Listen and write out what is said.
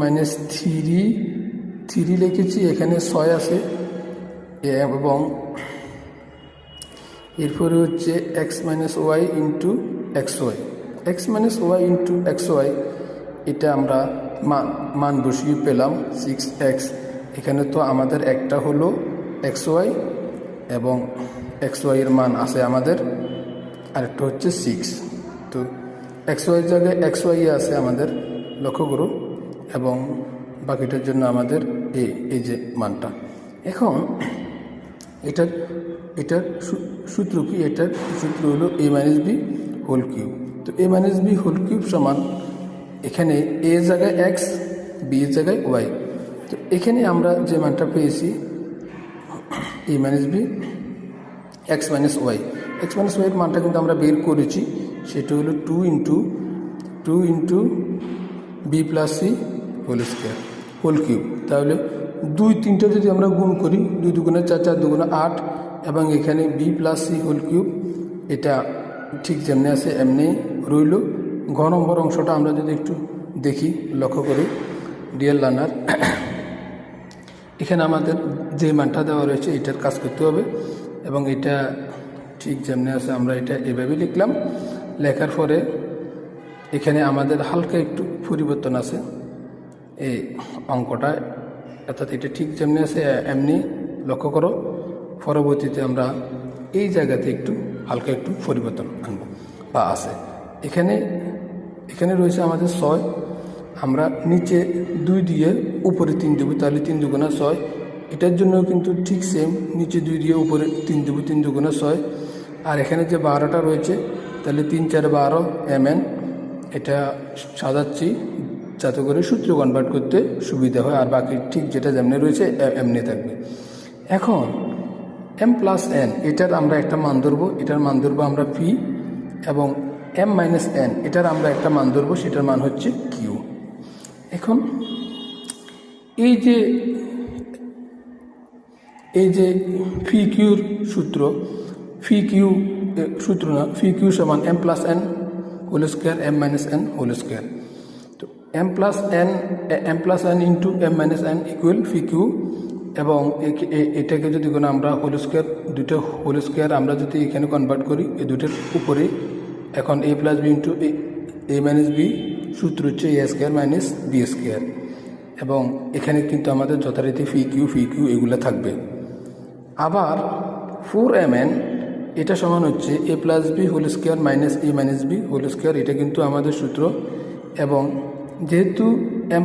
Minus three three লিখেছি, এখানে ছয় আছে। এবং এরপরে হচ্ছে x minus y into x y x minus y into x y এটা আমরা মান মান বসিয়ে পেলাম সিক্স এক্স এখানে তো আমাদের একটা হলো এক্স ওয়াই এবং এক্স ওয়াইয়ের মান আছে আমাদের, আরেকটা হচ্ছে সিক্স তো এক্স ওয়াই জায়গায় এক্স ওয়াই আছে আমাদের, লক্ষ্য করুন। এবং বাকিটার জন্য আমাদের এ, এই যে মানটা। এখন, এটার এটার সূত্র কি? এটার সূত্র হলো a minus b whole cube তো a minus b whole cube সমান এখানে এ জায়গায় এক্স বি এর জায়গায় ওয়াই তো এখানে আমরা যে মানটা পেয়েছি a minus b x minus y x minus ওয়াইয়ের মানটা কিন্তু আমরা বের করেছি, সেটা হলো two into two into b plus c whole square whole cube তাহলে দুই, তিনটা যদি আমরা গুণ করি, দুই দুগুণে চার চার দুগুণে আট, এবং এখানে b plus c whole cube এটা ঠিক যেমনি আছে, এমনি রইল। ঘ নম্বর অংশটা আমরা যদি একটু দেখি, লক্ষ্য করি ডিএল লার্নার এখানে আমাদের যে মানটা দেওয়া রয়েছে, এটার কাজ করতে হবে, এবং এটা ঠিক যেমনি আছে, আমরা এটা এভাবে লিখলাম। লেখার পরে এখানে আমাদের হালকা একটু পরিবর্তন আছে। এই অঙ্কটা, অর্থাৎ এটা ঠিক যেমনি আছে, এমনি লক্ষ্য করো। পরবর্তীতে আমরা এই জায়গাতে একটু, হালকা একটু পরিবর্তন আনব, বা আছে। এখানে এখানে রয়েছে আমাদের ছয়। আমরা নিচে দুই দিয়ে উপরে তিন দেবো, তাহলে তিন দুগুণা ছয়। এটার জন্য কিন্তু ঠিক সেম নিচে দুই দিয়ে উপরে তিন দেবো, তিন দুগুণা ছয়। আর এখানে যে বারোটা রয়েছে, তাহলে তিন চার বারো এম এন এটা সাজাচ্ছি। যাতে করে সূত্র কনভার্ট করতে সুবিধা হয়, আর বাকি ঠিক যেটা যেমনি রয়েছে এমনি থাকবে। এখন এম প্লাস এন এটার আমরা একটা মান ধরবো, এটার মান ধরবো আমরা পি এবং এম মাইনাস এন এটার আমরা একটা মান ধরবো, সেটার মান হচ্ছে কিউ এখন, এই যে এই যে ফি কিউর সূত্র ফি কিউ সূত্র না ফি কিউ সমান m plus n whole square m minus n whole square m plus n m plus n into m minus n equal ফি কিউ এবং এটাকে যদি কোনো আমরা হোল স্কোয়ার দুটো হোল স্কোয়ার আমরা যদি এখানে কনভার্ট করি এই দুটোর উপরে, এখন a plus b into a minus b সূত্র হচ্ছে a square minus b square এবং এখানে কিন্তু আমাদের যথারীতি ফি কিউ ফি কিউ এগুলো থাকবে। আবার ফোর এম এন এটা সমান হচ্ছে a plus b whole square minus a minus b whole square এটা কিন্তু আমাদের সূত্র এবং যেহেতু এম